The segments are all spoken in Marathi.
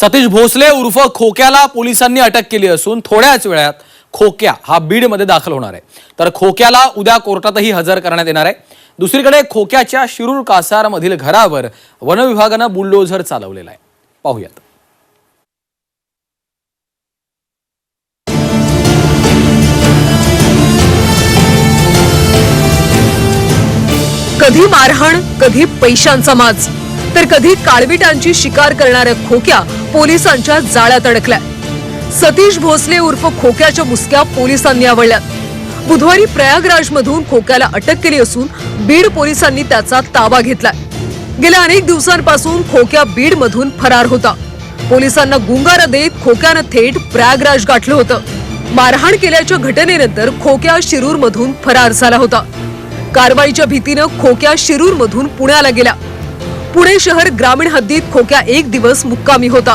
सतीश भोसले उर्फ खोक्याला पोलिसांनी अटक केली असून थोड्याच वेळात खोक्या हा बीडमध्ये दाखल होणार आहे. तर खोक्याला उद्या कोर्टातही हजर करण्यात येणार आहे. दुसरीकडे खोक्याच्या शिरूर कासारमधील घरावर वनविभागानं बुलडोझर चालवलेला आहे. पाहूयात. कधी मारहाण कधी पैशांचा माज. तर कधी काळविटांची शिकार करणाऱ्या खोक्या पोलिसांच्या जाळ्यात अडकल्या. सतीश भोसले उर्फ खोक्याच्या मुसक्या पोलिसांनी आवडल्यात बुधवारी प्रयागराजमधून खोक्याला अटक केली असून बीड पोलिसांनी त्याचा ताबा घेतलाय. गेल्या अनेक दिवसांपासून खोक्या बीड मधून फरार होता. पोलिसांना गुंगारा देत खोक्यानं थेट प्रयागराज गाठलं होतं. मारहाण केल्याच्या घटनेनंतर खोक्या शिरूर मधून फरार झाला होता. कारवाईच्या भीतीनं खोक्या शिरूर मधून पुण्याला गेला पुणे शहर ग्रामीण हद्दीत खोक्या एक दिवस मुक्कामी होता.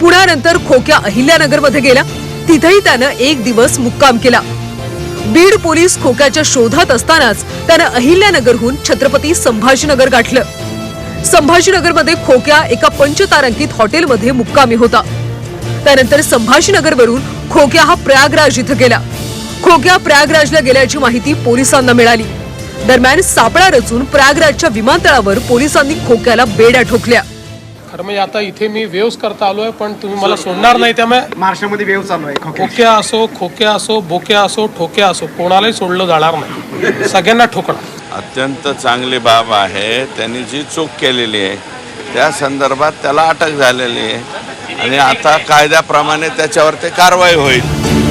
पुण्यानंतर खोक्या अहिल्यानगरमध्ये गेला तिथेही त्यानं एक दिवस मुक्काम केला. बीड पोलीस खोक्याच्या शोधात असतानाच त्यानं अहिल्यानगरहून छत्रपती संभाजीनगर गाठलं. संभाजीनगरमध्ये खोक्या एका पंचतारांकित हॉटेलमध्ये मुक्कामी होता. त्यानंतर संभाजीनगरवरून खोक्या हा प्रयागराज इथं गेला. खोक्या प्रयागराजला गेल्याची माहिती पोलिसांना मिळाली. दरम्यान सापळा रचून प्रयागराजच्या विमानतळावर पोलिसांनी खोक्याला बेड्या ठोकल्या. खरं म्हणजे आता इथे मी वेव्स करता आलोय पण तुम्ही मला सोडणार नाही त्यामुळे महाराष्ट्रामध्ये वेव चालू आहे खोके खोक्या असो खोक्या असो बोक्या असो ठोक्या असो कोणालाही सोडलं जाणार नाही. सगळ्यांना ठोकणार. अत्यंत चांगली बाब आहे त्यांनी जी चूक केलेली आहे त्या संदर्भात त्याला अटक झालेली आहे. आणि आता कायद्याप्रमाणे त्याच्यावर ते कारवाई होईल.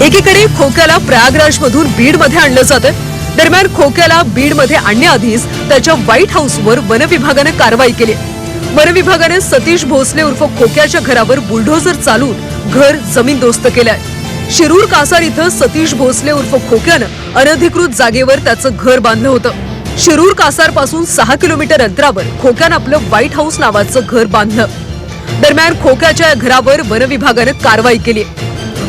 एकीकडे खोक्याला प्रयागराज मधून बीडमध्ये आणलं जातं दरम्यान खोक्याला बीडमध्ये आणण्याआधीच त्याच्या व्हाईट हाऊसवर वन विभागानं कारवाई केली वनविभागानं सतीश भोसले उर्फ खोक्याच्या घरावर बुलडोझर चालून घर जमीनदोस्त केलंय. शिरूर कासार इथं सतीश भोसले उर्फ खोक्यानं अनधिकृत जागेवर त्याचं घर बांधलं होतं. शिरूर कासारपासून सहा किलोमीटर अंतरावर खोक्यानं आपलं व्हाईट हाऊस नावाचं घर बांधलं. दरम्यान खोक्याच्या घरावर वन विभागानं कारवाई केली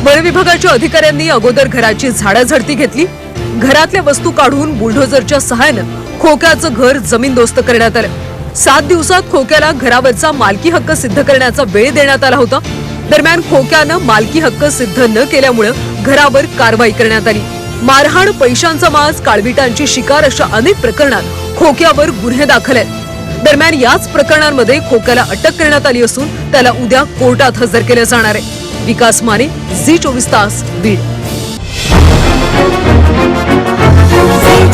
वन विभागाच्या अधिकाऱ्यांनी अगोदर घराची झाडाझडती घेतली घरातल्या वस्तू काढून बुलडोझरच्या सहाय्यानं खोक्याचं घर जमीनदोस्त करण्यात आलं. सात दिवसात खोक्याला घरावरचा मालकी हक्क सिद्ध करण्याचा वेळ देण्यात आला होता. दरम्यान खोक्यानं मालकी हक्क सिद्ध न केल्यामुळे घरावर कारवाई करण्यात आली. मारहाण पैशांचा माज काळविटांची शिकार अशा अनेक प्रकरणात खोक्यावर गुन्हे दाखल आहेत. दरम्यान याच प्रकरणांमध्ये खोक्याला अटक करण्यात आली असून त्याला उद्या कोर्टात हजर केलं जाणार आहे. विकास माने झी चोवीस तास बीड.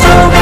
Oh